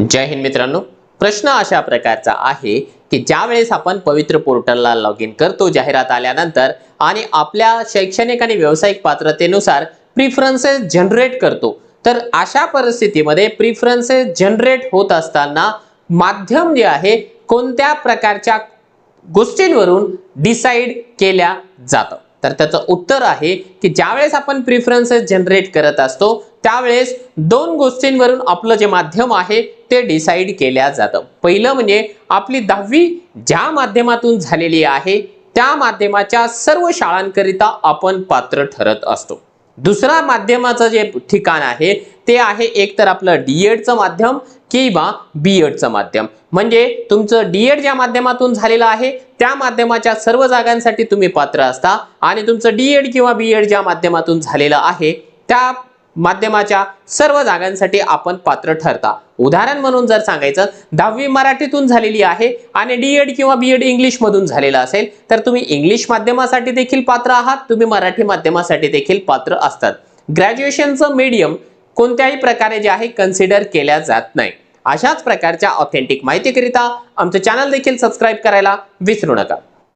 जय हिंद मित्रांनो. प्रश्न अशा प्रकारचा आहे की ज्या वेळेस आपण पवित्र पोर्टलला लॉग इन करतो जाहिरात आल्यानंतर आणि आपल्या शैक्षणिक आणि व्यावसायिक पात्रतेनुसार प्रिफरन्सेस जनरेट करतो तर अशा परिस्थितीमध्ये प्रिफरन्सेस जनरेट होत असताना माध्यम जे आहे कोणत्या प्रकारच्या गोष्टींवरून डिसाईड केल्या जातं? तर त्याचं उत्तर आहे की ज्यावेळेस आपण प्रिफरन्सेस जनरेट करत असतो त्यावेळेस दोन गोष्टींवरून आपलं जे माध्यम आहे ते डिसाईड केल्या जातं. पहिलं म्हणजे आपली दहावी ज्या माध्यमातून झालेली आहे त्या माध्यमाच्या सर्व शाळांकरिता आपण पात्र ठरत असतो. दुसरा माध्यमाचं जे ठिकाण आहे ते आहे एकतर आपलं डी एडचं माध्यम किंवा बी एडचं माध्यम. म्हणजे तुमचं डी एड ज्या माध्यमातून झालेलं आहे त्या माध्यमाच्या सर्व जागांसाठी तुम्ही पात्र असता आणि तुमचं डी एड किंवा बी एड ज्या माध्यमातून झालेलं आहे त्या माध्यमाच्या सर्व जागांसाठी आपण पात्र ठरता. उदाहरण म्हणून जर सांगायचं दहावी मराठीतून झालेली आहे आणि डी एड किंवा बी एड इंग्लिशमधून झालेलं असेल तर तुम्ही इंग्लिश माध्यमासाठी देखील पात्र आहात तुम्ही मराठी माध्यमासाठी देखील पात्र असतात. ग्रॅज्युएशनचं मीडियम कोणत्याही प्रकारे जे आहे कन्सिडर केल्या जात नाही. अशाच प्रकारच्या ऑथेंटिक माहितीकरिता आमचं चॅनल देखील सबस्क्राईब करायला विसरू नका.